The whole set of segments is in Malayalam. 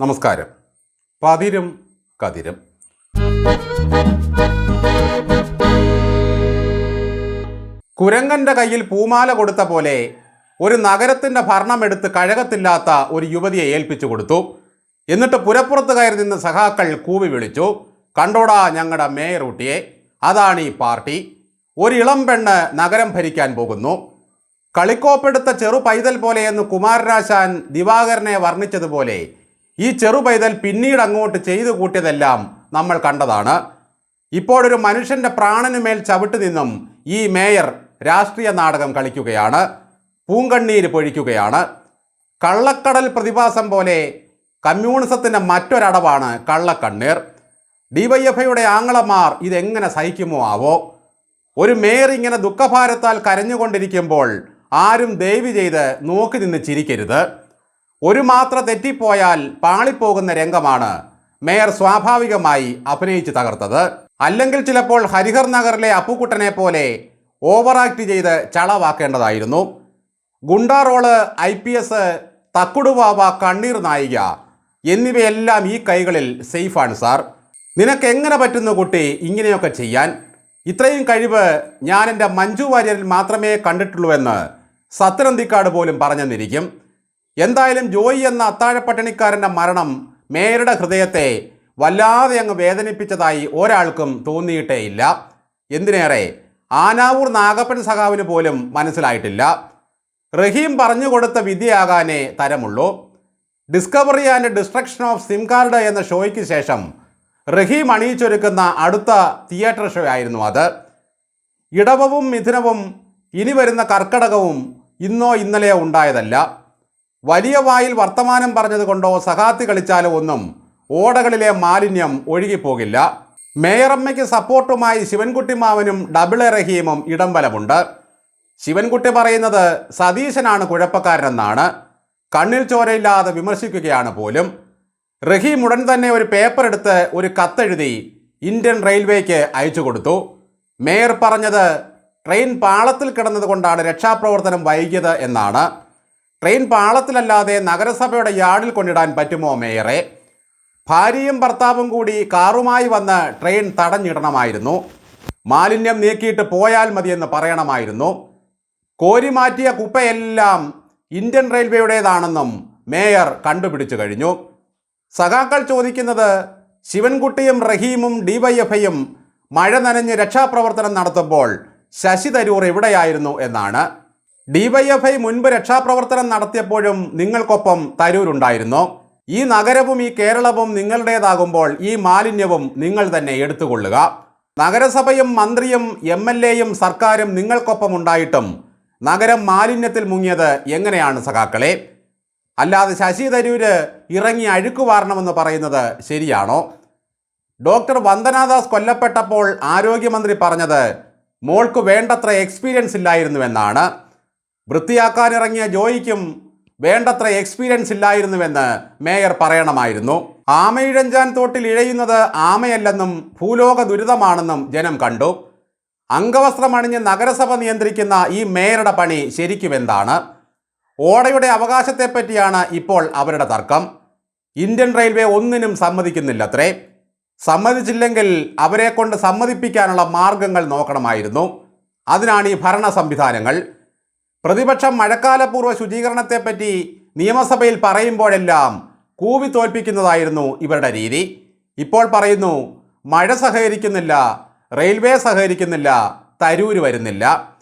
നമസ്കാരം. പതിരും കതിരും. കുരങ്ങന്റെ കയ്യിൽ പൂമാല കൊടുത്ത പോലെ ഒരു നഗരത്തിന്റെ ഭരണമെടുത്ത് കഴകത്തില്ലാത്ത ഒരു യുവതിയെ ഏൽപ്പിച്ചു കൊടുത്തു. എന്നിട്ട് പുരപ്പുറത്ത് കയറി നിന്ന് സഖാക്കൾ കൂവി വിളിച്ചു കണ്ടോടാ ഞങ്ങളുടെ മേയർ ഊട്ടിയെ അതാണ് ഈ പാർട്ടി. ഒരു ഇളം പെണ്ണ് നഗരം ഭരിക്കാൻ പോകുന്നു. കളിക്കോപ്പെടുത്ത ചെറു പൈതൽ പോലെയെന്ന് കുമാരരാശാൻ ദിവാകരനെ വർണിച്ചതുപോലെ ഈ ചെറു പൈതൽ പിന്നീട് അങ്ങോട്ട് ചെയ്തു കൂട്ടിയതെല്ലാം നമ്മൾ കണ്ടതാണ്. ഇപ്പോഴൊരു മനുഷ്യന്റെ പ്രാണനുമേൽ ചവിട്ടു നിന്നും ഈ മേയർ രാഷ്ട്രീയ നാടകം കളിക്കുകയാണ്. പൂങ്കണ്ണീര് പൊഴിക്കുകയാണ്. കള്ളക്കടൽ പ്രതിഭാസം പോലെ കമ്മ്യൂണിസത്തിന്റെ മറ്റൊരടവാണ് കള്ളക്കണ്ണീർ. ഡിവൈഎഫ്ഐയുടെ ആങ്ങളമാർ ഇതെങ്ങനെ സഹിക്കുമോ ആവോ? ഒരു മേയർ ഇങ്ങനെ ദുഃഖഭാരത്താൽ കരഞ്ഞുകൊണ്ടിരിക്കുമ്പോൾ ആരും ദയവ് ചെയ്ത് നോക്കി നിന്ന് ചിരിക്കരുത്. ഒരു മാത്ര തെറ്റിപ്പോയാൽ പാളിപ്പോകുന്ന രംഗമാണ് മേയർ സ്വാഭാവികമായി അഭിനയിച്ച് തകർത്തത്. അല്ലെങ്കിൽ ചിലപ്പോൾ ഹരിഹർ നഗറിലെ അപ്പുക്കുട്ടനെ പോലെ ഓവർ ആക്ട് ചെയ്ത് ചളവാക്കേണ്ടതായിരുന്നു. Goonda role I P S തക്കുടുവാവ കണ്ണീർ നായിക എന്നിവയെല്ലാം ഈ കൈകളിൽ സേഫാണ് സാർ. നിനക്ക് എങ്ങനെ പറ്റുന്നു കുട്ടി ഇങ്ങനെയൊക്കെ ചെയ്യാൻ? ഇത്രയും കഴിവ് ഞാൻ എന്റെ മഞ്ജു വാര്യരിൽ മാത്രമേ കണ്ടിട്ടുള്ളൂ എന്ന് സത്യനന്തിക്കാട് പോലും പറഞ്ഞെന്നിരിക്കും. എന്തായാലും ജോയി എന്ന അത്താഴപ്പട്ടിണിക്കാരന്റെ മരണം മേയറുടെ ഹൃദയത്തെ വല്ലാതെ അങ്ങ് വേദനിപ്പിച്ചതായി ഒരാൾക്കും തോന്നിയിട്ടേയില്ല. എന്തിനേറെ ആനാവൂർ നാഗപ്പൻ സഖാവിന് പോലും മനസ്സിലായിട്ടില്ല. റഹീം പറഞ്ഞു കൊടുത്ത വിധിയാകാനേ തരമുള്ളൂ. Discovery and destruction of SIM card എന്ന ഷോയ്ക്ക് ശേഷം റഹീം അണിയിച്ചൊരുക്കുന്ന അടുത്ത തിയേറ്റർ ഷോ ആയിരുന്നു അത്. ഇടവവും മിഥുനവും ഇനി വരുന്ന കർക്കടകവും ഇന്നോ ഇന്നലെയോ ഉണ്ടായതല്ല. വലിയ വായിൽ വർത്തമാനം പറഞ്ഞതുകൊണ്ടോ സഹാത്തി കളിച്ചാലോ ഒന്നും ഓടകളിലെ മാലിന്യം ഒഴുകിപ്പോകില്ല. മേയറമ്മയ്ക്ക് സപ്പോർട്ടുമായി ശിവൻകുട്ടി മാവനും ഡബിൾ എ റഹീമും ഇടം ബലമുണ്ട് ശിവൻകുട്ടി പറയുന്നത് സതീശനാണ് കുഴപ്പക്കാരനെന്നാണ്. കണ്ണിൽ ചോരയില്ലാതെ വിമർശിക്കുകയാണ് പോലും. റഹീം ഉടൻ തന്നെ ഒരു പേപ്പർ എടുത്ത് ഒരു കത്തെഴുതി ഇന്ത്യൻ റെയിൽവേക്ക് അയച്ചു കൊടുത്തു. മേയർ പറഞ്ഞത് ട്രെയിൻ പാളത്തിൽ കിടന്നതുകൊണ്ടാണ് രക്ഷാപ്രവർത്തനം വൈകിയത് എന്നാണ്. ട്രെയിൻ പാളത്തിലല്ലാതെ നഗരസഭയുടെ യാർഡിൽ കൊണ്ടിടാൻ പറ്റുമോ മേയറെ? ഭാര്യയും ഭർത്താവും കൂടി കാറുമായി വന്ന് ട്രെയിൻ തടഞ്ഞിടണമായിരുന്നു. മാലിന്യം നീക്കിയിട്ട് പോയാൽ മതിയെന്ന് പറയണമായിരുന്നു. കോരി മാറ്റിയ കുപ്പയെല്ലാം ഇന്ത്യൻ റെയിൽവേയുടേതാണെന്നും മേയർ കണ്ടുപിടിച്ചു കഴിഞ്ഞു. സഖാക്കൾ ചോദിക്കുന്നത് ശിവൻകുട്ടിയും റഹീമും ഡിവൈഎഫ്ഐയും മഴ നനഞ്ഞ് രക്ഷാപ്രവർത്തനം നടത്തുമ്പോൾ ശശി തരൂർ എവിടെയായിരുന്നു എന്നാണ്. ഡിവൈഎഫ്ഐ മുൻപ് രക്ഷാപ്രവർത്തനം നടത്തിയപ്പോഴും നിങ്ങൾക്കൊപ്പം തരൂരുണ്ടായിരുന്നു. ഈ നഗരവും ഈ കേരളവും നിങ്ങളുടേതാകുമ്പോൾ ഈ മാലിന്യവും നിങ്ങൾ തന്നെ എടുത്തുകൊള്ളുക. നഗരസഭയും മന്ത്രിയും എം എൽ എയും സർക്കാരും നിങ്ങൾക്കൊപ്പം ഉണ്ടായിട്ടും നഗരം മാലിന്യത്തിൽ മുങ്ങിയത് എങ്ങനെയാണ് സഖാക്കളെ? അല്ലാതെ ശശി തരൂര് ഇറങ്ങി അഴുക്ക് വാരണമെന്ന് പറയുന്നത് ശരിയാണോ? ഡോക്ടർ വന്ദനാദാസ് കൊല്ലപ്പെട്ടപ്പോൾ ആരോഗ്യമന്ത്രി പറഞ്ഞത് മോൾക്ക് വേണ്ടത്ര എക്സ്പീരിയൻസ് ഇല്ലായിരുന്നുവെന്നാണ് വൃത്തിയാക്കാനിറങ്ങിയ ജോയിക്കും വേണ്ടത്ര എക്സ്പീരിയൻസ് ഇല്ലായിരുന്നുവെന്ന് മേയർ പറയണമായിരുന്നു. ആമയിഴഞ്ചാൻ തോട്ടിൽ ഇഴയുന്നത് ആമയല്ലെന്നും ഭൂലോക ദുരിതമാണെന്നും ജനം കണ്ടു. അംഗവസ്ത്രമണിഞ്ഞ് നഗരസഭ നിയന്ത്രിക്കുന്ന ഈ മേയറുടെ പണി ശരിക്കും എന്താണ് ഓടയുടെ അവകാശത്തെപ്പറ്റിയാണ് ഇപ്പോൾ അവരുടെ തർക്കം. ഇന്ത്യൻ റെയിൽവേ ഒന്നിനും സമ്മതിക്കുന്നില്ലത്രേ. സമ്മതിച്ചില്ലെങ്കിൽ അവരെ കൊണ്ട് സമ്മതിപ്പിക്കാനുള്ള മാർഗങ്ങൾ നോക്കണമായിരുന്നു. അതിനാണ് ഈ ഭരണ സംവിധാനങ്ങൾ പ്രതിപക്ഷം മഴക്കാലപൂർവ ശുചീകരണത്തെപ്പറ്റി നിയമസഭയിൽ പറയുമ്പോഴെല്ലാം കൂവി തോൽപ്പിക്കുന്നതായിരുന്നു ഇവരുടെ രീതി. ഇപ്പോൾ പറയുന്നു മഴ സഹകരിക്കുന്നില്ല റെയിൽവേ സഹകരിക്കുന്നില്ല തരൂര് വരുന്നില്ല.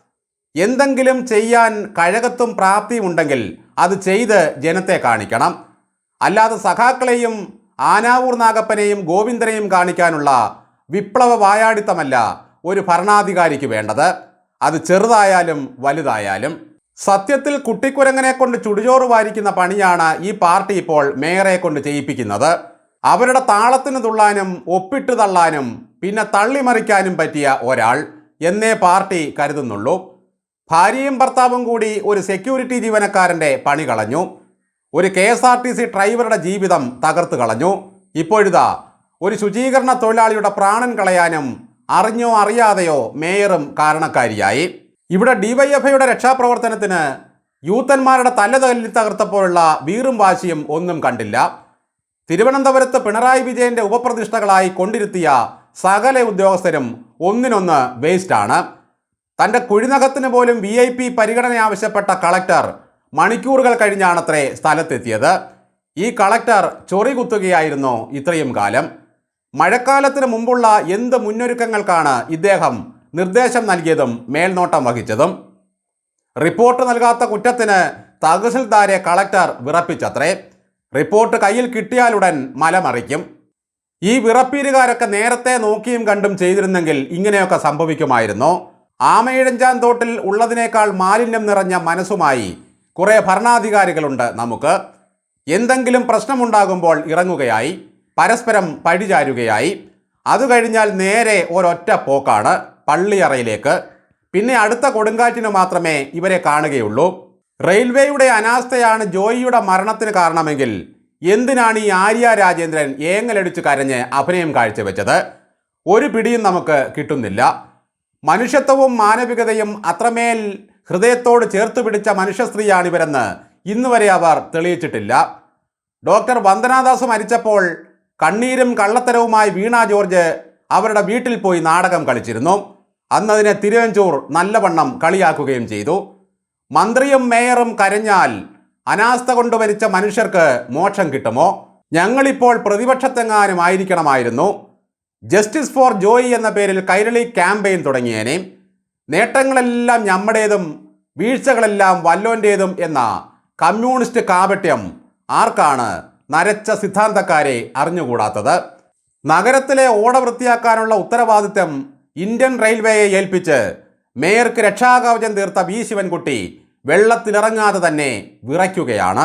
എന്തെങ്കിലും ചെയ്യാൻ കഴകത്തും പ്രാപ്തിയുമുണ്ടെങ്കിൽ അത് ചെയ്ത് ജനത്തെ കാണിക്കണം. അല്ലാതെ സഖാക്കളെയും ആനാവൂർ നാഗപ്പനെയും ഗോവിന്ദനെയും കാണിക്കാനുള്ള വിപ്ലവ വായാടിത്തമല്ല ഒരു ഭരണാധികാരിക്ക് വേണ്ടത്. അത് ചെറുതായാലും വലുതായാലും. സത്യത്തിൽ കുട്ടിക്കുരങ്ങനെ കൊണ്ട് ചുടുചോറ് വാരിക്കുന്ന പണിയാണ് ഈ പാർട്ടി ഇപ്പോൾ മേയറെ കൊണ്ട് ചെയ്യിപ്പിക്കുന്നത്. അവരുടെ താളത്തിന് തുള്ളാനും ഒപ്പിട്ട് തള്ളാനും പിന്നെ തള്ളിമറിക്കാനും പറ്റിയ ഒരാൾ എന്നേ പാർട്ടി കരുതുന്നുള്ളൂ. ഭാര്യയും ഭർത്താവും കൂടി ഒരു സെക്യൂരിറ്റി ജീവനക്കാരന്റെ പണി കളഞ്ഞു. ഒരു K S R T C ഡ്രൈവറുടെ ജീവിതം തകർത്ത് കളഞ്ഞു. ഇപ്പോഴിതാ ഒരു ശുചീകരണ തൊഴിലാളിയുടെ പ്രാണൻ കളയാനും അറിഞ്ഞോ അറിയാതെയോ മേയറും കാരണക്കാരിയായി. ഇവിടെ ഡിവൈഎഫ്ഐയുടെ രക്ഷാപ്രവർത്തനത്തിന് യൂത്തന്മാരുടെ തല തല്ലി തകർത്തപ്പോഴുള്ള വീറും വാശിയും ഒന്നും കണ്ടില്ല. തിരുവനന്തപുരത്ത് പിണറായി വിജയന്റെ ഉപപ്രതിഷ്ഠകളായി കൊണ്ടിരുത്തിയ സകല ഉദ്യോഗസ്ഥരും ഒന്നിനൊന്ന് വേസ്റ്റാണ് തന്റെ കുഴിനകത്തിന് പോലും വി ഐ പി പരിഗണന ആവശ്യപ്പെട്ട കളക്ടർ മണിക്കൂറുകൾ കഴിഞ്ഞാണത്രേ സ്ഥലത്തെത്തിയത്. ഈ കളക്ടർ ചൊറി കുത്തുകയായിരുന്നു ഇത്രയും കാലം. മഴക്കാലത്തിന് മുമ്പുള്ള എന്ത് മുന്നൊരുക്കങ്ങൾക്കാണ് ഇദ്ദേഹം നിർദ്ദേശം നൽകിയതും മേൽനോട്ടം വഹിച്ചതും. റിപ്പോർട്ട് നൽകാത്ത കുറ്റത്തിന് തഹസിൽദാരെ കളക്ടർ വിറപ്പിച്ചത്രേ. റിപ്പോർട്ട് കയ്യിൽ കിട്ടിയാലുടൻ മലമറിക്കും. ഈ വിറപ്പീരുകാരൊക്കെ നേരത്തെ നോക്കിയും കണ്ടും ചെയ്തിരുന്നെങ്കിൽ ഇങ്ങനെയൊക്കെ സംഭവിക്കുമായിരുന്നു. ആമയിഴഞ്ചാൻ തോട്ടിൽ ഉള്ളതിനേക്കാൾ മാലിന്യം നിറഞ്ഞ മനസ്സുമായി കുറേ ഭരണാധികാരികളുണ്ട് നമുക്ക്. എന്തെങ്കിലും പ്രശ്നമുണ്ടാകുമ്പോൾ ഇറങ്ങുകയായി. പരസ്പരം പഴിചാരുകയായി. അത് കഴിഞ്ഞാൽ നേരെ ഒരൊറ്റ പോക്കാണ്. പള്ളിയറയിലേക്ക്. പിന്നെ അടുത്ത കൊടുങ്കാറ്റിന് മാത്രമേ ഇവരെ കാണുകയുള്ളൂ. റെയിൽവേയുടെ അനാസ്ഥയാണ് ജോയിയുടെ മരണത്തിന് കാരണമെങ്കിൽ എന്തിനാണ് ഈ ആര്യ രാജേന്ദ്രൻ ഏങ്ങലടിച്ച് കരഞ്ഞ് അഭിനയം കാഴ്ചവെച്ചത്? ഒരു പിടിയും നമുക്ക് കിട്ടുന്നില്ല. മനുഷ്യത്വവും മാനവികതയും അത്രമേൽ ഹൃദയത്തോട് ചേർത്ത് പിടിച്ച മനുഷ്യ സ്ത്രീയാണിവരെന്ന് ഇന്നുവരെ അവർ തെളിയിച്ചിട്ടില്ല. ഡോക്ടർ വന്ദനാദാസ് മരിച്ചപ്പോൾ കണ്ണീരും കള്ളത്തരവുമായി വീണ ജോർജ് അവരുടെ വീട്ടിൽ പോയി നാടകം കളിച്ചിരുന്നു. അന്നതിനെ തിരുവഞ്ചൂർ നല്ലവണ്ണം കളിയാക്കുകയും ചെയ്തു. മന്ത്രിയും മേയറും കരഞ്ഞാൽ അനാസ്ഥ കൊണ്ട് മരിച്ച മനുഷ്യർക്ക് മോക്ഷം കിട്ടുമോ? ഞങ്ങളിപ്പോൾ പ്രതിപക്ഷത്തെങ്ങാനും ആയിരിക്കണമായിരുന്നു. ജസ്റ്റിസ് ഫോർ ജോയി എന്ന പേരിൽ കൈരളി ക്യാമ്പയിൻ തുടങ്ങിയേനെ. നേട്ടങ്ങളെല്ലാം നമ്മുടേതും വീഴ്ചകളെല്ലാം വല്ലോന്റേതും എന്ന കമ്മ്യൂണിസ്റ്റ് കാപട്യം ആർക്കാണ് നരച്ച സിദ്ധാന്തക്കാരെ അറിഞ്ഞുകൂടാത്തത്? നഗരത്തിലെ ഓട വൃത്തിയാക്കാനുള്ള ഉത്തരവാദിത്തം ഇന്ത്യൻ റെയിൽവേയെ ഏൽപ്പിച്ച് മേയർക്ക് രക്ഷാകവചം തീർത്ത വി ശിവൻകുട്ടി വെള്ളത്തിലിറങ്ങാതെ തന്നെ വിറയ്ക്കുകയാണ്.